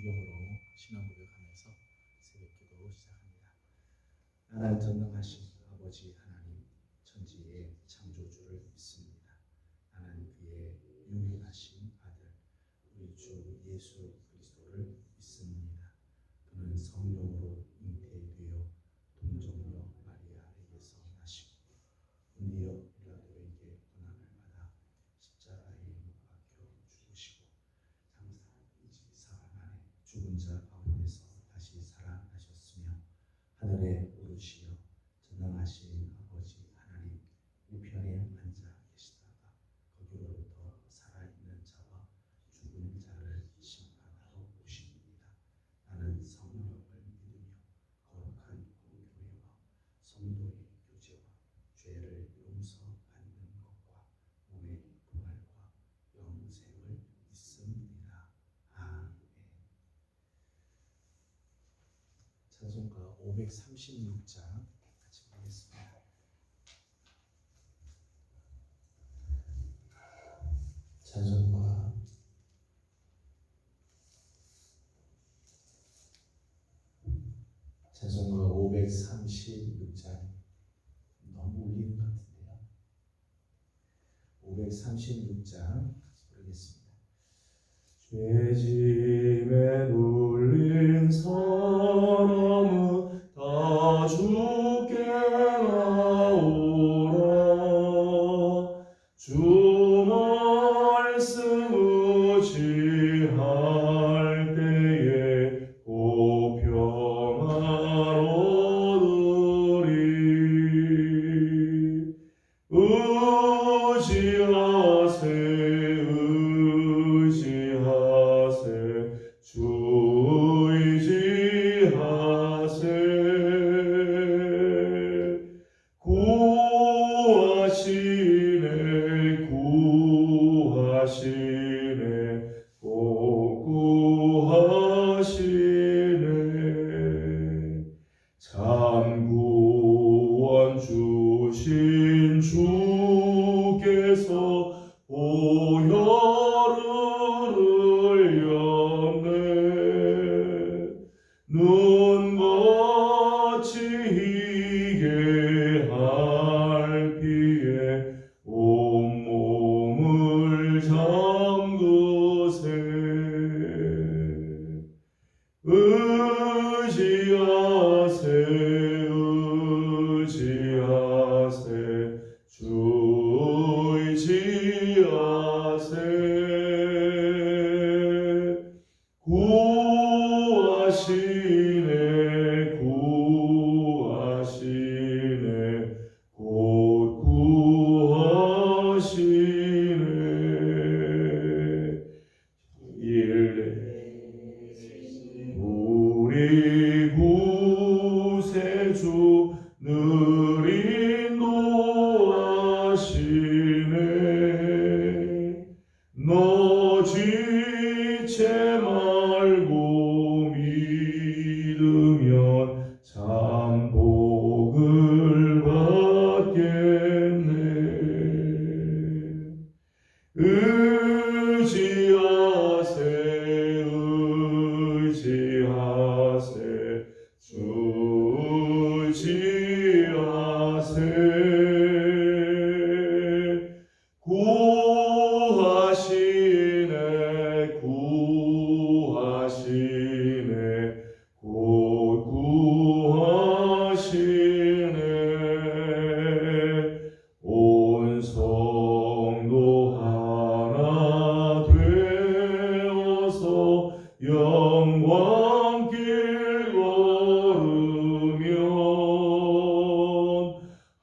중경으로 신앙고를 가면서 새벽기도 시작합니다. 나란 전능하신 아버지 하나님 천지의 창조주를 믿습니다. 나는 그의 유일하신 아들 우리 주 예수 그리스도를 믿습니다. 그는 성령으로 찬송가 536장 같이 보겠습니다. 찬송가 536장 너무 울리는 것 같은데요. 536장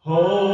Oh.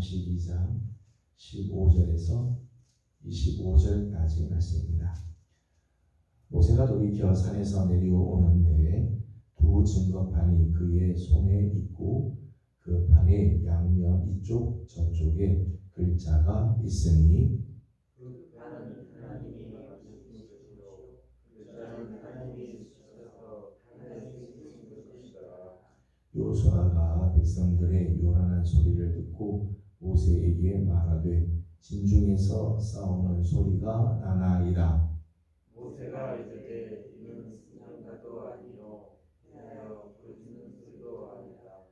32장 15절에서 25절까지 말씀입니다. 모세가 돌이켜 산에서 내려오는데 두 증거판이 그의 손에 있고 그 판의 양면 이쪽 저쪽에 글자가 있으니 요수아가 백성들의 요란한 소리를 듣고 모세에게 말하되 진중에서 싸우는 소리가 나나이다. 모세가 이르되 이는 승전가도 아니요 하여 부르짖는 소리도 아니다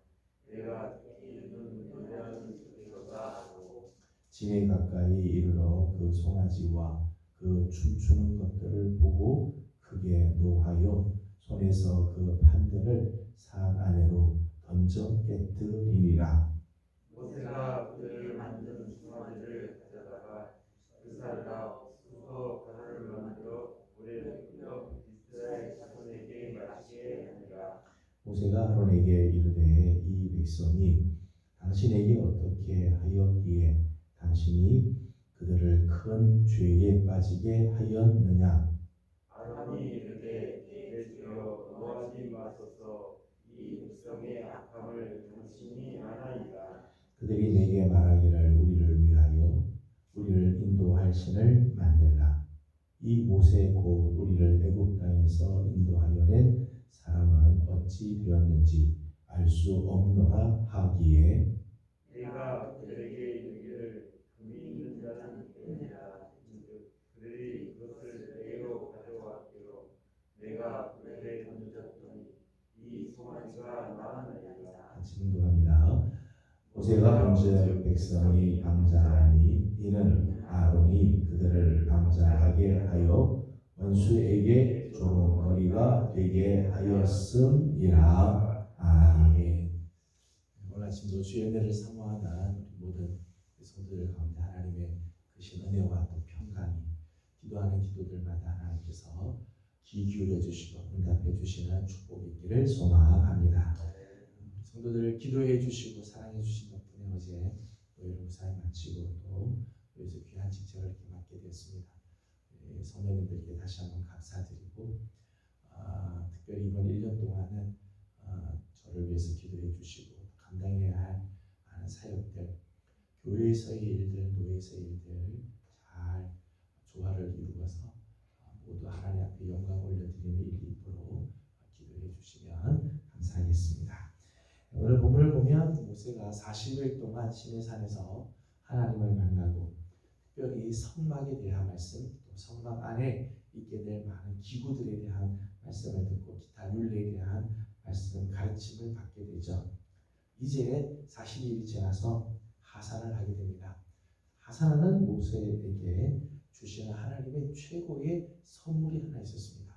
내가 듣기에는 노래하는 소리로다 하고 진에 가까이 이르러 그 송아지와 그 춤추는 것들을 보고 크게 노하여 손에서 그 판들을 산 안으로 던져 깨뜨리니라. 모세가 그들을 만든 송아지를 가져다가 그 살과 수소 가루를 만들어 물에 불려 이스라엘 자손에게 마시게 하니라. 모세가 아론에게 이르되 이 백성이 당신에게 어떻게 하였기에 당신이 그들을 큰 죄에 빠지게 하였느냐? 아론이 이르되 내 주여 노하지 마소서. 이 백성의 악함을 당신이 아나이다 그들이 내게 말하기를 우리를 위하여 우리를 인도할 신을 만들라. 이 모세 곧 우리를 애굽 땅에서 인도하여 낸 사람은 어찌 되었는지 알 수 없노라 하기에 내가 그들에게 이르기를 금이 있는 자는 있느니라 한즉 그들이 그것을 내게로 가져왔기로 내가 그들에 던졌더니 이 송아지가 나았나이다 같이 공독합니다. 모세가 먼저 백성이 방자하니 이는 아론이 그들을 방자하게 하여 원수에게 조롱거리가 되게 하였음이라. 아멘. 오늘 아침도 주의 은혜를 사모하는 모든 성도들 가운데 하나님의 크신 은혜와 또 평강이 기도하는 기도들마다 하나님께서 귀 기울여 주시고 응답해 주시는 축복이 있기를 소망합니다. 성도들을 기도해 주시고 사랑해 주신 덕분에 어제 노예를 무사히 마치고 또 여기서 귀한 직책을 이렇게 맡게 되었습니다. 예, 성도님들께 다시 한번 감사드리고 아, 특별히 이번 1년 동안은 아, 저를 위해서 기도해 주시고 감당해야 할 많은 사역들 교회에서의 일들, 노예에서의 일들 잘 조화를 이루어서 아, 모두 하나님 앞에 영광 올려드리는 일이 있도록 기도해 주시면 감사하겠습니다. 오늘 본문을 보면 모세가 40일 동안 시내산에서 하나님을 만나고 특별히 성막에 대한 말씀, 또 성막 안에 있게 될 많은 기구들에 대한 말씀을 듣고 기타 율례에 대한 말씀, 가르침을 받게 되죠. 이제 40일이 지나서 하산을 하게 됩니다. 하산하는 모세에게 주시는 하나님의 최고의 선물이 하나 있었습니다.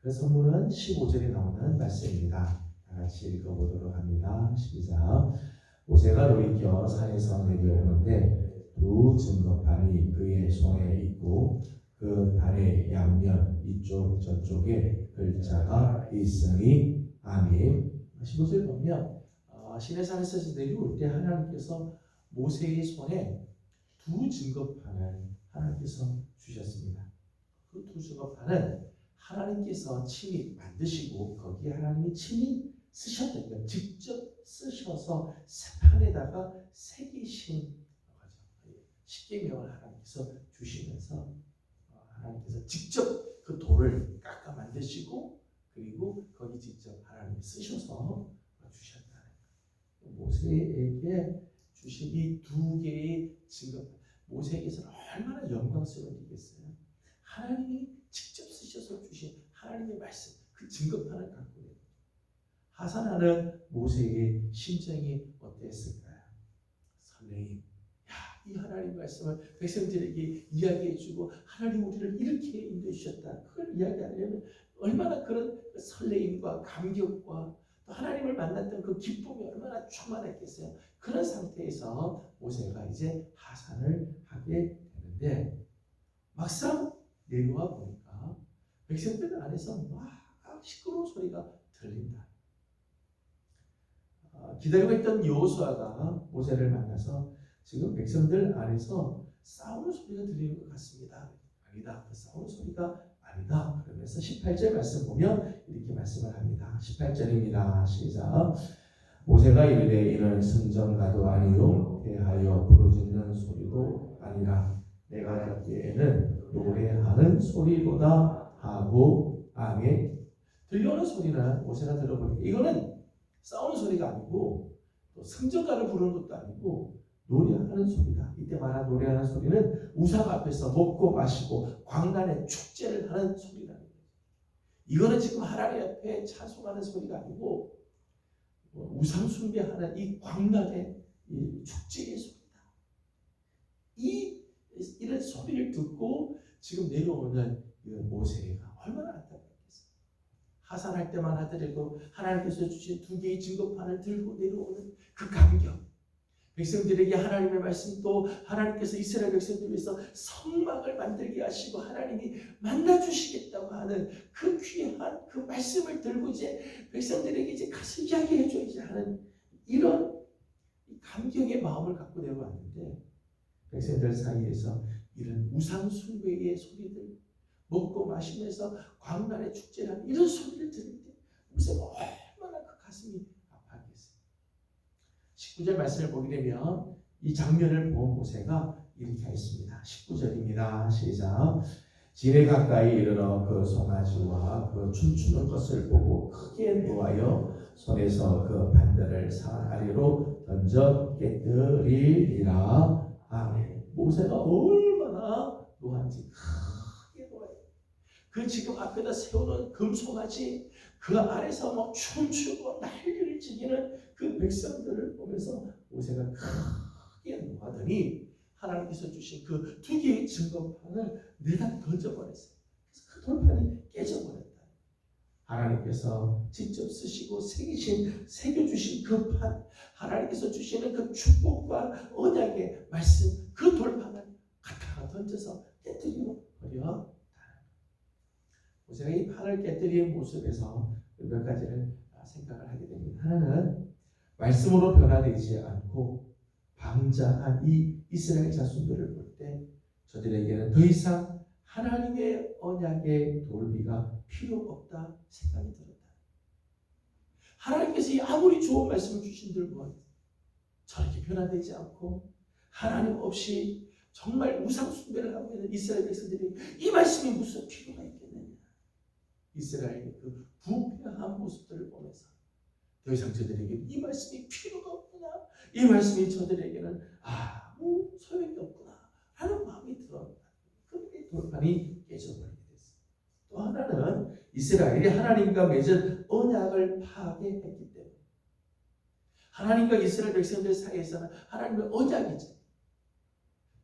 그 선물은 15절에 나오는 말씀입니다. 다 같이 읽어보도록 합니다. 시작. 모세가 돌이켜 산에서 내려오는데 두 증거판이 그의 손에 있고 그 판의 양면 이쪽 저쪽에 글자가 있으니 아멘. 15절 보면 어, 시내산에서 내려올 때 하나님께서 모세의 손에 두 증거판을 하나님께서 주셨습니다. 그 두 증거판은 하나님께서 친히 만드시고 거기에 하나님이 친히 쓰셨던 것, 직접 쓰셔서 판에다가 새기신 거죠. 십계명을 하나님께서 주시면서 어, 하나님께서 직접 그 돌을 깎아 만드시고 그리고 거기 직접 하나님이 쓰셔서 주셨다는 거예요. 모세에게 주신 이 두 개의 증거, 모세에게서는 얼마나 영광스러운 일이겠어요. 하나님이 직접 쓰셔서 주신 하나님의 말씀, 그 증거판을 갖고 하산하는 모세의 심정이 어땠을까요? 설레임. 야, 이 하나님 말씀을 백성들에게 이야기해주고 하나님 우리를 이렇게 인도해 주셨다. 그걸 이야기하려면 얼마나 그런 설레임과 감격과 또 하나님을 만났던 그 기쁨이 얼마나 충만했겠어요. 그런 상태에서 모세가 이제 하산을 하게 되는데 막상 내려와 보니까 백성들 안에서 막 시끄러운 소리가 들린다. 아, 기다리고 있던 여호수아가 모세를 만나서 지금 백성들 안에서 싸우는 소리가 들리는 것 같습니다. 아니다. 그 싸우는 소리가 아니다. 그러면서 18절 말씀 보면 이렇게 말씀을 합니다. 18절입니다. 시작. 모세가 이르되 이는 승전가도 아니요 대하여 부르짖는 소리도 아니라 내가 듣기에는 노래하는 소리보다 하고 아멘. 들려오는 소리는 모세가 들어보니까 이거는 싸우는 소리가 아니고 또 승전가를 부르는 것도 아니고 노래하는 소리다. 이때 말한 노래하는 소리는 우상 앞에서 먹고 마시고 광란의 축제를 하는 소리라는 거예요. 이거는 지금 하나님 앞에 찬송하는 소리가 아니고 뭐 우상 숭배하는 이 광란의 이 축제의 소리다. 이 이런 소리를 듣고 지금 내려오는 이 모세가 얼마나. 하산할 때만 하더라도 하나님께서 주신 두 개의 증거판을 들고 내려오는 그 감격. 백성들에게 하나님의 말씀 또 하나님께서 이스라엘 백성들 위해서 성막을 만들게 하시고 하나님이 만나 주시겠다고 하는 그 귀한 그 말씀을 들고 이제 백성들에게 이제 가서 이야기해 줘야지 하는 이런 감격의 마음을 갖고 내려왔는데 백성들 사이에서 이런 우상 숭배의 소리들 먹고 마시면서 광란의 축제라는 이런 소리를 들을 때 모세가 얼마나 그 가슴이 아파하겠어요. 19절 말씀을 보게 되면 이 장면을 본 모세가 이렇게 했습니다. 19절입니다. 시작. 지뢰 가까이 이르러 그 송아지와 그 춤추는 것을 보고 크게 노하여 손에서 그산 아래로 던져 깨뜨리리라. 아멘. 모세가 얼마나 노한지. 그 지금 앞에다 세우는 금송아지 그 아래서 막 춤추고 난리를 지기는 그 백성들을 보면서 모세가 크게 노하더니 하나님께서 주신 그 두 개의 증거판을 내다 던져버렸어요. 그래서 그 돌판이 깨져버렸다. 하나님께서 직접 쓰시고 새기신 새겨주신 그 판, 하나님께서 주시는 그 축복과 언약의 말씀, 그 돌판을 갖다가 던져서 깨뜨리고 버려. 모세가 이 판을 깨뜨린 모습에서 몇 가지를 생각을 하게 됩니다. 하나는 말씀으로 변화되지 않고 방자한 이 이스라엘 자손들을 볼 때 저들에게는 더 이상 하나님의 언약의 돌비가 필요 없다 생각이 들었다. 하나님께서 이 아무리 좋은 말씀을 주신들고 저렇게 변화되지 않고 하나님 없이 정말 우상 숭배를 하고 있는 이스라엘 백성들이 이 말씀이 무슨 필요가 있겠느냐? 이스라엘의 그 부패한 모습들을 보면서 더 이상 저들에게 이 말씀이 필요가 없구나. 이 말씀이 저들에게는 아무 소용이 없구나 하는 마음이 들었다. 그렇게 돌판이 깨져버리게 됐어요. 또 하나는 이스라엘이 하나님과 맺은 언약을 파괴했기 때문에 하나님과 이스라엘 백성들 사이에서는 하나님의 언약이죠.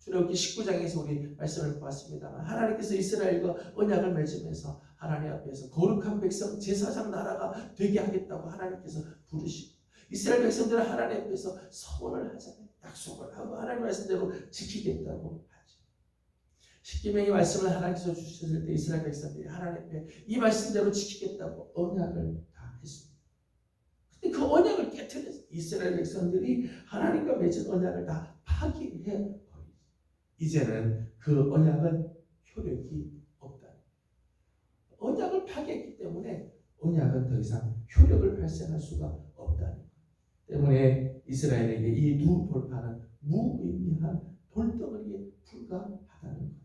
출애굽기 19장에서 우리 말씀을 보았습니다만 하나님께서 이스라엘과 언약을 맺으면서 하나님 앞에서 거룩한 백성 제사장 나라가 되게 하겠다고 하나님께서 부르시고 이스라엘 백성들은 하나님 앞에서 서원을 하잖아요. 약속을 하고 하나님 말씀대로 지키겠다고 하죠. 십계명의 말씀을 하나님께서 주셨을 때 이스라엘 백성들이 하나님 앞에 이 말씀대로 지키겠다고 언약을 다 했습니다. 근데 그 언약을 깨뜨려서 이스라엘 백성들이 하나님과 맺은 언약을 다 파기해. 이제는 그 언약은 효력이 없다. 언약을 파괴했기 때문에 언약은 더 이상 효력을 발생할 수가 없다는 것. 때문에 이스라엘에게 이 두 돌판은 무의미한 돌덩어리에 불과하다는 거죠.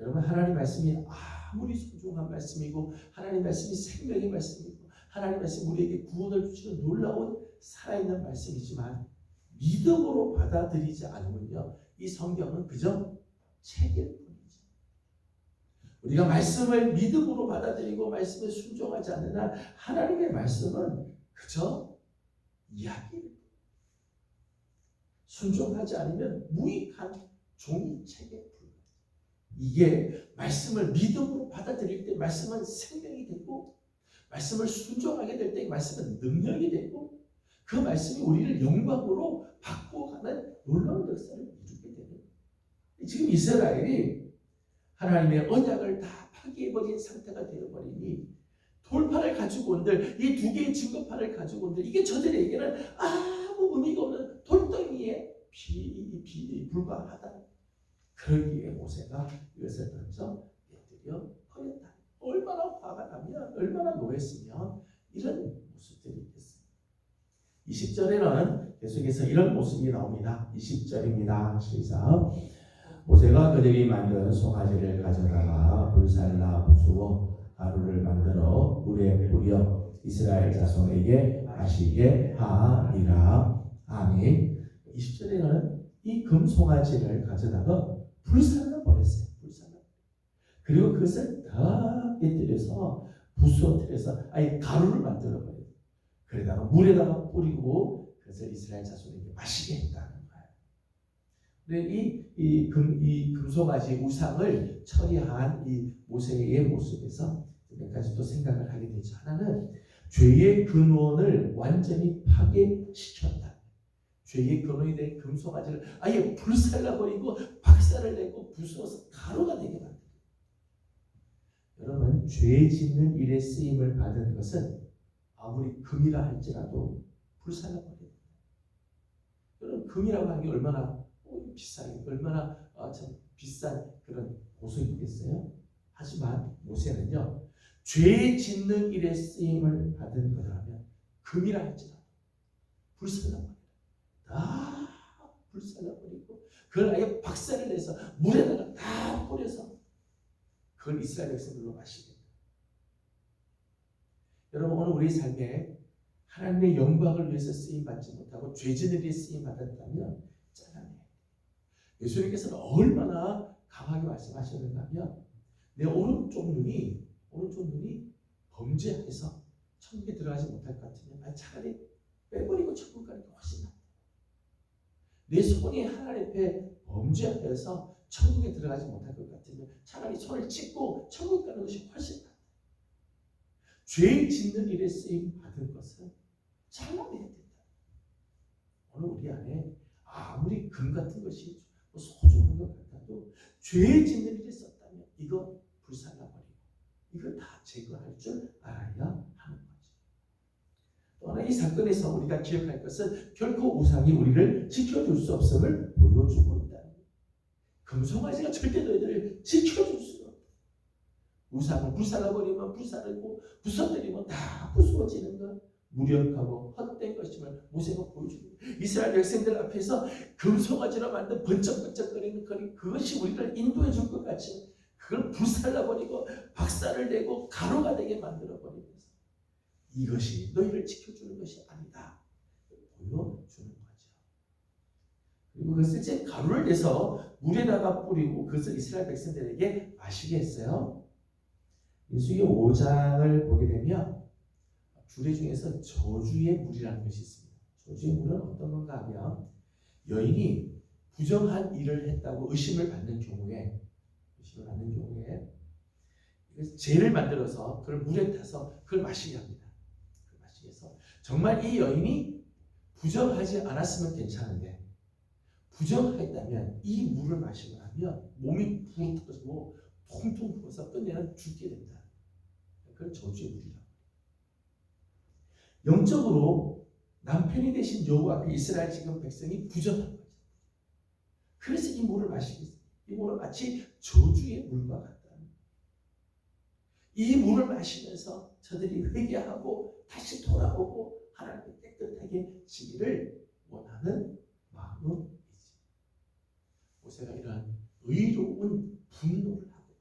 여러분 하나님 말씀이 아무리 소중한 말씀이고 하나님 말씀이 생명의 말씀이고 하나님 말씀 우리에게 구원을 주시는 놀라운 살아있는 말씀이지만 믿음으로 받아들이지 않으면요 이 성경은 그저 책일 뿐이죠. 우리가 말씀을 믿음으로 받아들이고 말씀에 순종하지 않는 한 하나님의 말씀은 그저 이야기일 뿐. 순종하지 않으면 무익한 종이 책에 불과. 이게 말씀을 믿음으로 받아들일 때 말씀은 생명이 되고 말씀을 순종하게 될 때 말씀은 능력이 되고 그 말씀이 우리를 영광으로 바꾸어가는 놀라운 역사를 지금 이스라엘이 하나님의 언약을 다 파괴해버린 상태가 되어버리니 가지고 온들 이 두 개의 증거판을 가지고 온들 이게 저들에게는 아무 의미가 없는 돌덩이에 비, 비 불과하다. 그러기에 모세가 이것을 던져 내들여 버렸다. 얼마나 화가 나면 얼마나 노했으면 이런 모습들이 있겠습니다. 20절에는 계속해서 이런 모습이 나옵니다. 20절입니다. 시작. 모세가 그들이 만든 송아지를 가져다가 불살라 부수어 가루를 만들어 물에 뿌려 이스라엘 자손에게 마시게 하니라. 아멘. 20절에는 이 금송아지를 가져다가 불살라 버렸어요. 불살라. 그리고 그것을 다 깨뜨려서 부수어뜨려서 아예 가루를 만들어 버려요. 그러다가 물에다가 뿌리고 그것을 이스라엘 자손에게 마시게 거예요. 근데 이, 이, 금, 이 금송아지 우상을 처리한 이 모세의 모습에서 몇 가지 또 생각을 하게 되죠. 하나는 죄의 근원을 완전히 파괴시켰다. 죄의 근원이 된 금송아지를 아예 불살라버리고 박살을 내고 부수어서 가루가 되게 만들어요. 여러분, 죄 짓는 일에 쓰임을 받은 것은 아무리 금이라 할지라도 불살라버려요. 여러분, 금이라고 하는 게 얼마나 어, 비싸게, 얼마나 어, 참 비싼 그런 보석이겠어요? 하지만 모세는요, 죄 짓는 일에 쓰임을 받은 거라면 금이라 할지라도 불살라버려요. 다 불살라버리고 그걸 아예 박살을 내서 물에다가 다 뿌려서 그걸 이스라엘 백성들로 돼요. 여러분 오늘 우리 삶에 하나님의 영광을 위해서 쓰임 받지 못하고 죄진들이 쓰임 받았다면. 예수님께서는 얼마나 강하게 말씀하셨는가 하면 내 오른쪽 눈이 오른쪽 눈이 범죄해서 천국에 들어가지 못할 것 같으면 차라리 빼버리고 천국 가는 게 훨씬 낫다. 내 손이 하나님 앞에 범죄해서 천국에 들어가지 못할 것 같으면 차라리 손을 찢고 천국 가는 것이 훨씬 낫다. 죄 짓는 일에 쓰임 받은 것은 잘라내야 된다. 오늘 우리 안에 아무리 금 같은 것이 뭐 소중한 것 같아도 죄 짓는 일에 썼다면 이거 불살라버리고 이거 다 제거할 줄 알아야 하는 거죠. 또 하나 이 사건에서 우리가 기억할 것은 결코 우상이 우리를 지켜줄 수 없음을 보여주고 있다. 금송아지가 절대 너희들을 지켜줄 수가 없다. 우상을 불살라버리면 불살르고 부서뜨리면 다 부수어지는 것. 무력하고 헛된 것임을 모세가 보여줍니다. 이스라엘 백성들 앞에서 금송아지로 만든 번쩍번쩍거리는 거리 그것이 우리를 인도해 줄 것 같지만 그걸 불살라 버리고 박살을 내고 가루가 되게 만들어 버리면서 이것이 너희를 지켜주는 것이 아니다. 보여주는 거죠. 그리고 그것을 이제 가루를 내서 물에다가 뿌리고 그것을 이스라엘 백성들에게 마시게 했어요. 민수기 5장을 보게 되면 주례 중에서 저주의 물이라는 것이 있습니다. 저주의 물은 어떤 건가 하면 여인이 부정한 일을 했다고 의심을 받는 경우에 의심을 받는 경우에 죄를 만들어서 그걸 물에 타서 그걸 마시게 합니다. 그걸 마시게 해서 정말 이 여인이 부정하지 않았으면 괜찮은데 부정했다면 이 물을 마시고 나면 몸이 부르터지고 통통 부어서 끝내는 죽게 된다. 그걸 저주의 물이라고. 영적으로 남편이 되신 여호와 그 이스라엘 지금 백성이 부정한 거죠. 그래서 이 물을 마시고 있어요. 이 물은 마치 저주의 물과 같다. 이 물을 마시면서 저들이 회개하고 다시 돌아오고 하나님께 깨끗하게 지기를 원하는 마음이지. 모세가 이러한 의로운 분노를 하고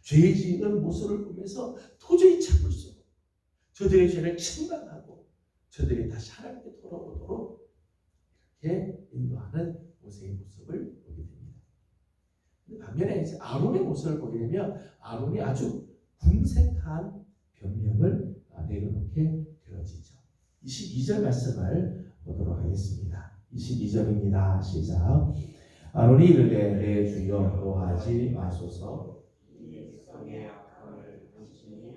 죄 지은 모습을 보면서 도저히 참을 수 저들의 죄를 책망하고 저들이 다시 하나님께 돌아오도록 이렇게 인도하는 모세의 모습을 보게 됩니다. 반면에 이제 아론의 모습을 보게 되면 아론이 아주 궁색한 변명을 내려놓게 되어지죠. 22절 말씀을 보도록 하겠습니다. 22절입니다. 시작. 아론이 이르되 내 주여 노하지 마소서 이 백성의 악함을 당신이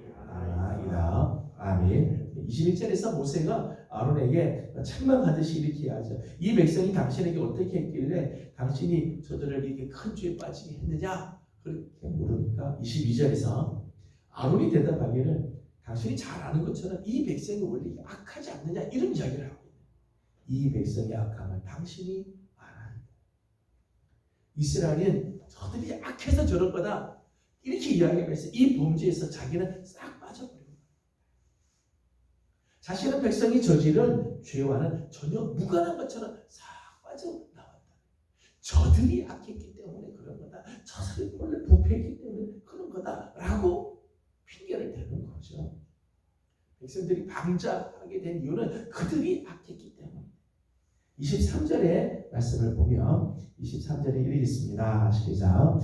아멘. 21절에서 모세가 아론에게 책망하듯이 이렇게 하죠. 이 백성이 당신에게 어떻게 했길래 당신이 저들을 이렇게 큰 죄에 빠지게 했느냐? 그렇게 물으니까 22절에서 아론이 대답하기를 당신이 잘 아는 것처럼 이 백성이 원래 악하지 않느냐 이런 이야기를 하고 있는 이 백성의 악함을 당신이 알아야 이스라엘은 저들이 악해서 저런 거다 이렇게 이야기하면서 이 범죄에서 자기는 싹. 자신은 백성이 저지른 죄와는 전혀 무관한 것처럼 싹 빠져나왔다. 저들이 악했기 때문에 그런 거다. 저들이 원래 부패했기 때문에 그런 거다라고 핑계를 대는 거죠. 백성들이 방자하게 된 이유는 그들이 악했기 때문에. 23절의 말씀을 보면 23절에 이렇게 있습니다. 시작.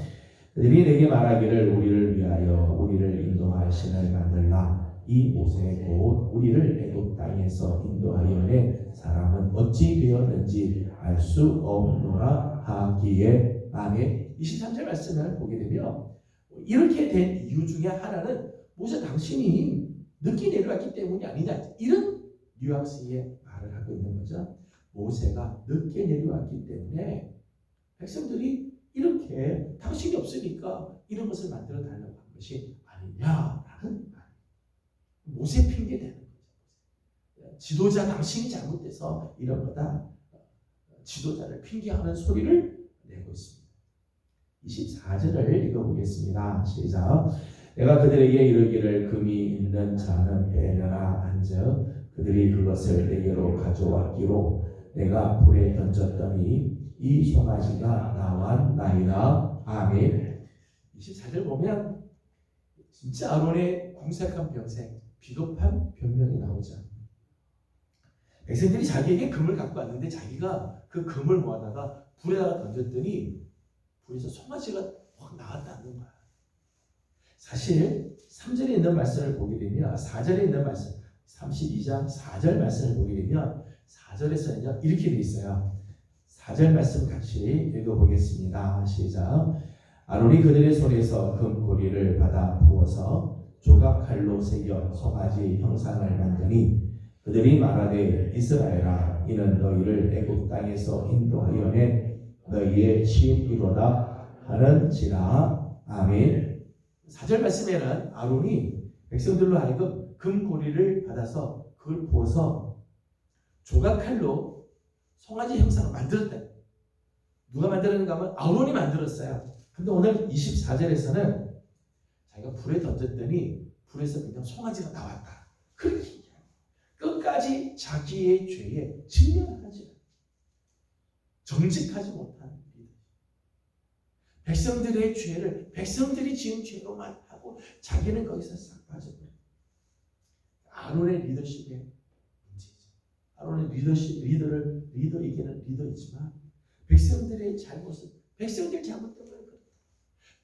그들이 내게 말하기를 우리를 위하여 우리를 인도 할 신을 만들라. 이 모세 곧 우리를 애굽 땅에서 인도하여 낸 사람은 어찌 되었는지 알 수 없노라 하기에 아멘. 23절 말씀을 보게 되면 이렇게 된 이유 중에 하나는 모세 당신이 늦게 내려왔기 때문이 아니냐 이런 뉘앙스의 말을 하고 있는 거죠. 모세가 늦게 내려왔기 때문에 백성들이 이렇게 당신이 없으니까 이런 것을 만들어 달라고 한 것이 아니냐라는 말. 모세 핑계 대는 거죠. 지도자 당신이 잘못돼서 이런 거다. 지도자를 핑계하는 소리를 내고 있습니다. 24절을 읽어보겠습니다. 시작. 내가 그들에게 이르기를 금이 있는 자는 배내라 앉아 그들이 그것을 내게로 가져왔기로 내가 불에 던졌더니 이 송아지가 나왔나이다. 아멘. 24절 보면 진짜 아론의 궁색한 병생, 비겁한 변명이 나오죠. 백성들이 자기에게 금을 갖고 왔는데 자기가 그 금을 모아다가 불에다가 던졌더니 불에서 송아지가 확 나왔다는 거야. 사실 3절에 있는 말씀을 보게 되면 4절에 있는 말씀 32장 4절 말씀을 보게 되면 4절에서는요 이렇게 돼 있어요. 4절 말씀 같이 읽어보겠습니다. 시작. 아론이 그들의 손에서 금 고리를 받아 부어서 조각 칼로 새겨 송아지 형상을 만드니 그들이 말하되 이스라엘아 이는 너희를 애굽 땅에서 인도하여 낸 너희의 시인이로다 하는지라 아멘. 4절 말씀에는 아론이 백성들로 하여금 금고리를 받아서 그걸 부어서 조각칼로 송아지 형상을 만들었다. 누가 만들었는가 하면 아론이 만들었어요. 근데 오늘 24절에서는 자기가 불에 던졌더니 불에서 그냥 송아지가 나왔다. 그렇게. 끝까지 자기의 죄에 않아요. 정직하지 못한. 백성들의 죄를 백성들이 지은 죄로만 하고 자기는 거기서 싹 빠져버려요. 아론의 리더십의 문제죠. 아론의 리더십 리더를 리더이기는 리더이지만 백성들의 잘못을 백성들 잘못 때문에.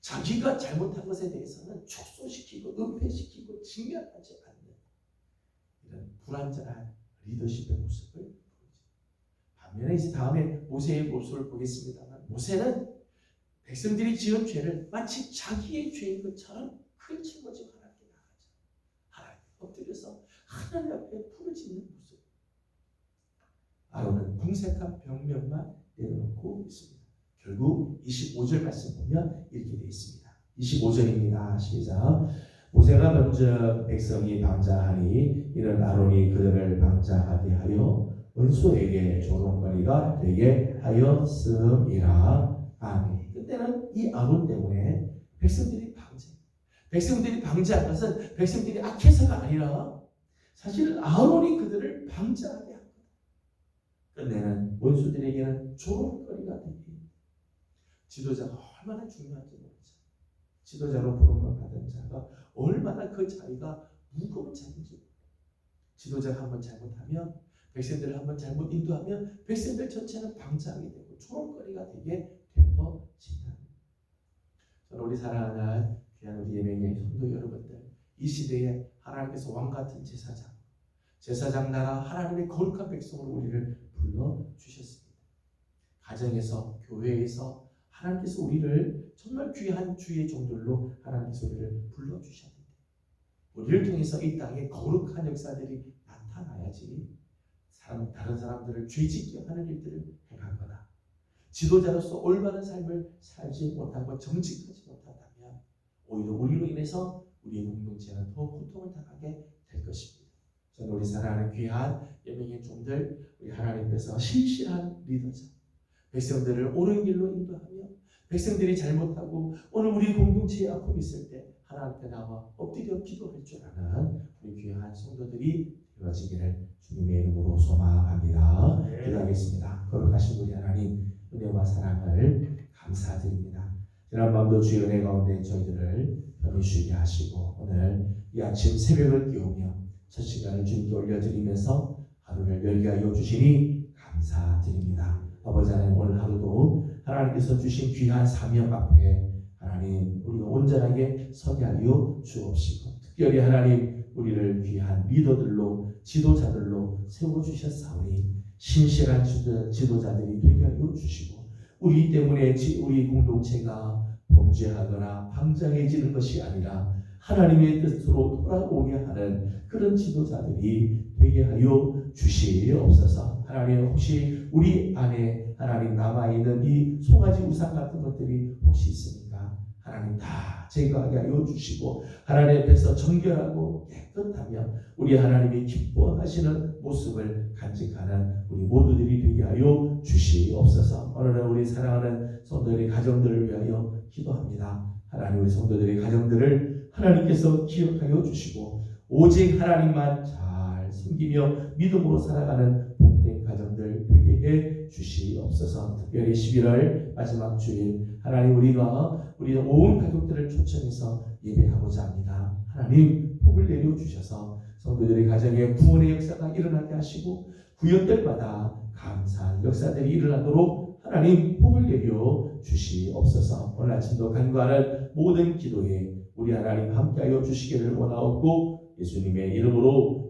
자기가 잘못한 것에 대해서는 축소시키고 은폐시키고 징계하지 않는 이런 불완전한 리더십의 모습을 보이죠. 반면에 이제 다음에 모세의 모습을 보겠습니다만 모세는 백성들이 지은 죄를 마치 자기의 죄인 것처럼 그걸 짊어지고 하나님께 나가죠. 하나님 엎드려서 하나님 앞에 부르짖는 모습. 아론은 궁색한 병명만 내려놓고 있습니다. 결국 25절 말씀 보면 이렇게 되어 있습니다. 25절입니다. 시작. 모세가 먼저 백성이 방자하니 이는 아론이 그들을 방자하게 하여 원수에게 조롱거리가 되게 하였음이라. 아멘. 그때는 이 아론 때문에 백성들이 방자. 백성들이 방자한 것은 백성들이 악해서가 아니라 사실은 아론이 그들을 방자하게 한 거다. 끝내는 원수들에게는 조롱거리가 되게. 지도자가 얼마나 중요한지 모르죠. 지도자로 부름을 받은 자가 얼마나 그 자리가 무거운 자리인지. 지도자가 한번 잘못하면 백성들을 한번 잘못 인도하면 백성들 전체는 방치하게 되고 조롱거리가 되게 되어진다. 저는 우리 사랑하는 귀한 우리 예명의 성도 여러분들 이 시대에 하나님께서 왕 같은 제사장 제사장 나라 하나님의 거룩한 백성으로 우리를 불러 주셨습니다. 가정에서 교회에서 하나님께서 우리를 정말 귀한 주의 종들로 하나님께서 우리를 불러 주셨는데 우리를 통해서 이 땅에 거룩한 역사들이 나타나야지 사람 다른 사람들을 죄짓게 하는 일들을 행하거나 지도자로서 올바른 삶을 살지 못하고 정직하지 못한다면 오히려 우리로 인해서 우리 공동체는 더 고통을 당하게 될 것입니다. 저는 우리 사랑하는 귀한 예명의 종들 우리 하나님께서 신실한 리더자 백성들을 옳은 길로 인도하며 백성들이 잘못하고 오늘 우리 공동체에 아픔이 있을 때 하나님께 나와 엎드려 기도할 줄 아는 우리 귀한 성도들이 되어지기를 주님의 이름으로 소망합니다. 네. 기도하겠습니다. 거룩하신 우리 하나님 은혜와 사랑을 감사드립니다. 지난 밤도 주의 은혜 가운데 저희들을 편히 쉬게 하시고 오늘 이 아침 새벽을 깨우며 첫 시간을 주님께 올려드리면서 하루를 열게 하여 주시니 감사드립니다. 아버지 하나님 오늘 하루도 하나님께서 주신 귀한 사명 앞에 하나님 우리가 온전하게 서게 하여 주옵시고 특별히 하나님 우리를 귀한 리더들로 지도자들로 세워주셨사오니 신실한 지도- 지도자들이 되게 하여 주시고 우리 때문에 지- 우리 공동체가 범죄하거나 방장해지는 것이 아니라 하나님의 뜻으로 돌아오게 하는 그런 지도자들이 되게 하여 주시옵소서. 하나님 혹시 우리 안에 하나님 남아 있는 이 송아지 우상 같은 것들이 혹시 있습니까? 하나님 다 제거하게 하여 주시고 하나님 앞에서 정결하고 깨끗하며 우리 하나님이 기뻐하시는 모습을 간직하는 우리 모두들이 되게 하여 주시옵소서. 오늘은 우리 사랑하는 성도들의 가정들을 위하여 기도합니다. 하나님 우리 성도들의 가정들을 하나님께서 기억하여 주시고 오직 하나님만 잘 섬기며 믿음으로 살아가는 복된 가정들 되게 해 주시옵소서. 특별히 11월 마지막 주일 하나님 우리가 우리 온 가족들을 초청해서 예배하고자 합니다. 하나님 복을 내려 주셔서 성도들의 가정에 구원의 역사가 일어나게 하시고 구역들마다 감사한 역사들이 일어나도록 하나님 복을 내려 주시옵소서. 오늘 아침도 간구하는 모든 기도에 우리 하나님 함께하여 주시기를 원하옵고 예수님의 이름으로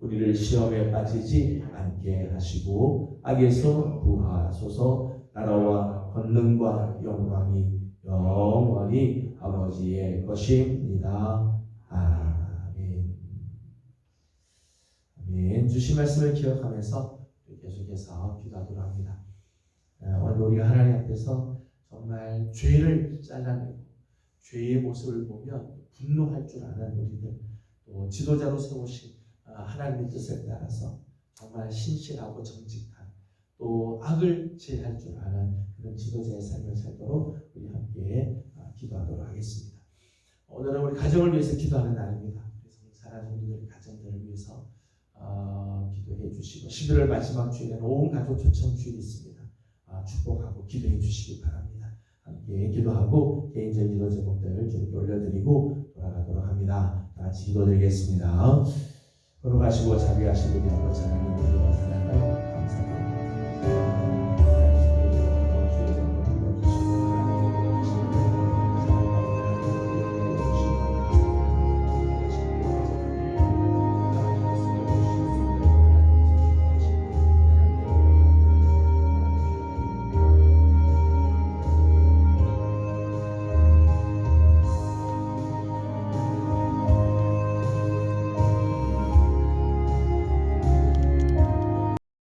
우리를 시험에 빠지지 않게 하시고 악에서 구하소서 나라와 권능과 영광이 영원히 아버지의 것입니다. 아멘. 아멘. 주신 말씀을 기억하면서 계속해서 기도하도록 합니다. 아, 오늘 우리가 하나님 앞에서 정말 죄를 잘라내고 죄의 모습을 보면 분노할 줄 아는 우리들 또 지도자로 세우신 아, 하나님의 뜻을 따라서 정말 신실하고 정직한 또 악을 제할 줄 아는 그런 지도자의 삶을 살도록 우리 함께 아, 기도하도록 하겠습니다. 오늘은 우리 가정을 위해서 기도하는 날입니다. 그래서 우리 사랑하는 성도들 가정들을 위해서 어, 기도해 주시고 11월 마지막 주일에는 온 가족 초청 주일이 있습니다. 아, 축복하고 기도해 주시기 바랍니다. 함께 기도하고 개인적인 기도 제목들 주님께 올려드리고 돌아가도록 합니다. 다 같이 기도드리겠습니다. 걸어가시고 자비하시고 하나님 우리와 사랑하여 감사합니다.